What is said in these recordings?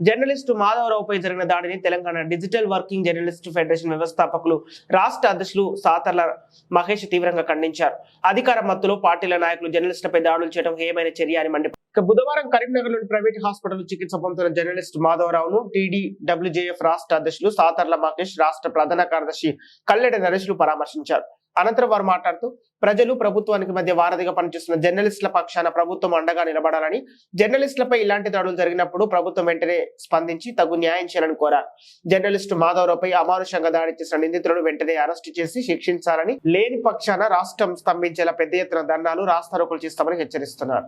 Journalist మాధవరావుపై జరిగిన దాడిని Telangana digital working journalist federation వ్యవస్థాపకులు రాష్ట్ర అధ్యక్షులు సాతర్ల మహేష్ తీవ్రంగా ఖండించారు. అధికార మత్తులో పార్టీల నాయకులు జర్నలిస్టులపై దాడులు చేయడం ఏమైనా చర్య అని మండి ఇక బుధవారం కరీంనగర్లోని ప్రైవేట్ హాస్పిటల్ చికిత్స పొందుతున్న జర్నలిస్ట్ మాధవరావును టీడీ రాష్ట్ర అధ్యక్షులు సాతర్ల మహేష్ రాష్ట్ర ప్రధాన కార్యదర్శి కల్లెడ నరేష్లు పరామర్శించారు. అనంతరం వారు మాట్లాడుతూ ప్రజలు ప్రభుత్వానికి మధ్య వారధిగా పనిచేస్తున్న జర్నలిస్టుల పక్షాన ప్రభుత్వం అండగా నిలబడాలని జర్నలిస్టులపై ఇలాంటి దాడులు జరిగినప్పుడు ప్రభుత్వం వెంటనే స్పందించి తగు న్యాయం చేయాలని కోరారు. జర్నలిస్టు మాధవరావుపై అమానుషంగా దాడి చేసిన నిందితులను వెంటనే అరెస్టు చేసి శిక్షించాలని లేని పక్షాన రాష్ట్రం స్తంభించేలా పెద్ద ఎత్తున ధర్నాలు రాస్తారోకులు చేస్తామని హెచ్చరిస్తున్నారు.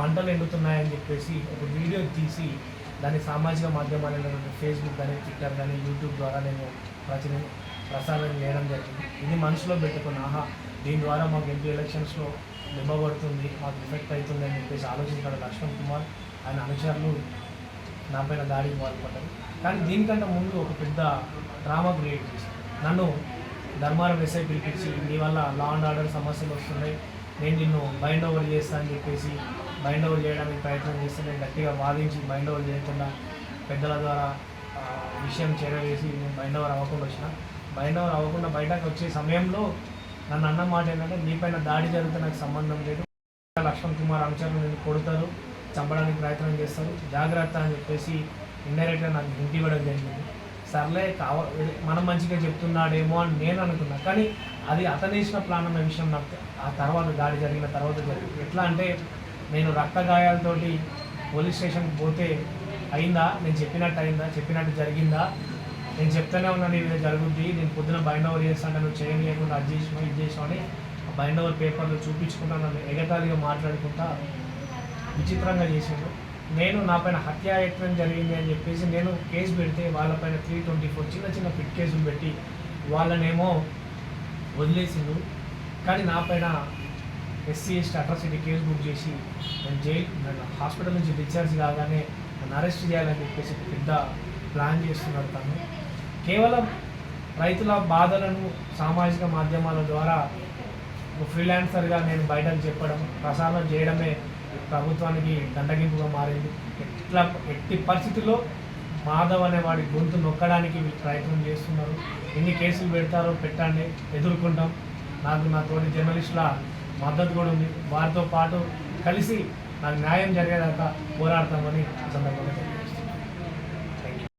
పంటలు ఎండుతున్నాయని చెప్పేసి ఒక వీడియో తీసి దాన్ని సామాజిక మాధ్యమాలలో ఫేస్బుక్ కానీ ట్విట్టర్ కానీ యూట్యూబ్ ద్వారా నేను ప్రచురణ ప్రసారం చేయడం జరిగింది. ఇది మనసులో పెట్టుకుని ఆహా దీని ద్వారా మాకు ఎంపీ ఎలక్షన్స్లో నిమ్మబడుతుంది మాకు ఎఫెక్ట్ అవుతుంది అని చెప్పేసి ఆలోచించాడు లక్ష్మణ్ కుమార్. ఆయన అనుచరులు నా పైన దాడికి పాల్పడ్డారు. కానీ దీనికంటే ముందు ఒక పెద్ద డ్రామా క్రియేట్ చేసి నన్ను ధర్మారం ఎస్ఐ పిలిపించి నీ వల్ల లా అండ్ ఆర్డర్ సమస్యలు వస్తున్నాయి నేను నిన్ను బైండ్ ఓవర్ చేస్తా అని చెప్పేసి బైండ్ ఓవర్ చేయడానికి ప్రయత్నం చేస్తే నేను గట్టిగా వాదించి బైండ్ ఓవర్ చేయకుండా పెద్దల ద్వారా విషయం చేరవేసి నేను బైండ్ ఓవర్ అవ్వకుండా వచ్చిన. బయట అవ్వకుండా బయటకు వచ్చే సమయంలో నన్ను అన్న మాట ఏంటంటే నీపైన దాడి జరిగితే నాకు సంబంధం లేదు. లక్ష్మణ్ కుమార్ అనుచరులు నేను కొడతారు చంపడానికి ప్రయత్నం చేస్తారు. జాగ్రత్త అని చెప్పేసి ఇండైరెక్ట్గా నాకు ఇంటి ఇవ్వడం జరిగింది. సర్లే కావ మనం మంచిగా చెప్తున్నాడేమో అని నేను అనుకున్నా. కానీ అది అతనేసిన వేసిన ప్లాన్ అన్న విషయం నాకు ఆ తర్వాత దాడి జరిగిన తర్వాత జరిగింది. ఎట్లా అంటే నేను రక్త గాయాలతోటి పోలీస్ స్టేషన్కి పోతే అయిందా? నేను చెప్పినట్టు అయిందా? చెప్పినట్టు జరిగిందా? నేను చెప్తానే ఉన్నాను ఇది జరుగుద్ది. నేను పొద్దున బైండ్ ఓవర్ చేస్తాను నువ్వు చేయలేకుండా అది చేసినావు ఇది చేసినావు అని బైండ్ ఓవర్ పేపర్లో చూపించుకుంటా నన్ను ఎగతాళిగా మాట్లాడుకుంటా విచిత్రంగా చేసిండు. నేను నా పైన హత్యాయత్నం జరిగింది అని చెప్పేసి నేను కేసు పెడితే వాళ్ళపైన త్రీ ట్వంటీ ఫోర్ చిన్న చిన్న ఫిట్ కేసులు పెట్టి వాళ్ళనేమో వదిలేసిండు. కానీ నా పైన SC ST atrocity case book చేసి నేను జైలు నన్ను హాస్పిటల్ నుంచి డిశ్చార్జ్ కాగానే నన్ను అరెస్ట్ చేయాలని చెప్పేసి పెద్ద ప్లాన్ చేస్తున్నాడు తను. కేవలం రైతుల బాధలను సామాజిక మాధ్యమాల ద్వారా ఫ్రీలాన్సర్గా నేను బయటకు చెప్పడం ప్రసారం చేయడమే ప్రభుత్వానికి దండగింపుగా మారింది. ఎట్లా ఎట్టి పరిస్థితుల్లో మాధవ్ అనే వాడి గొంతు నొక్కడానికి ప్రయత్నం చేస్తున్నారు. ఎన్ని కేసులు పెడతారో పెట్టండి ఎదుర్కొంటాం. నాకు నా తోటి జర్నలిస్టుల మద్దతు కూడా ఉంది. వారితో పాటు కలిసి నాకు న్యాయం జరిగేదాకా పోరాడతామని సందర్భంగా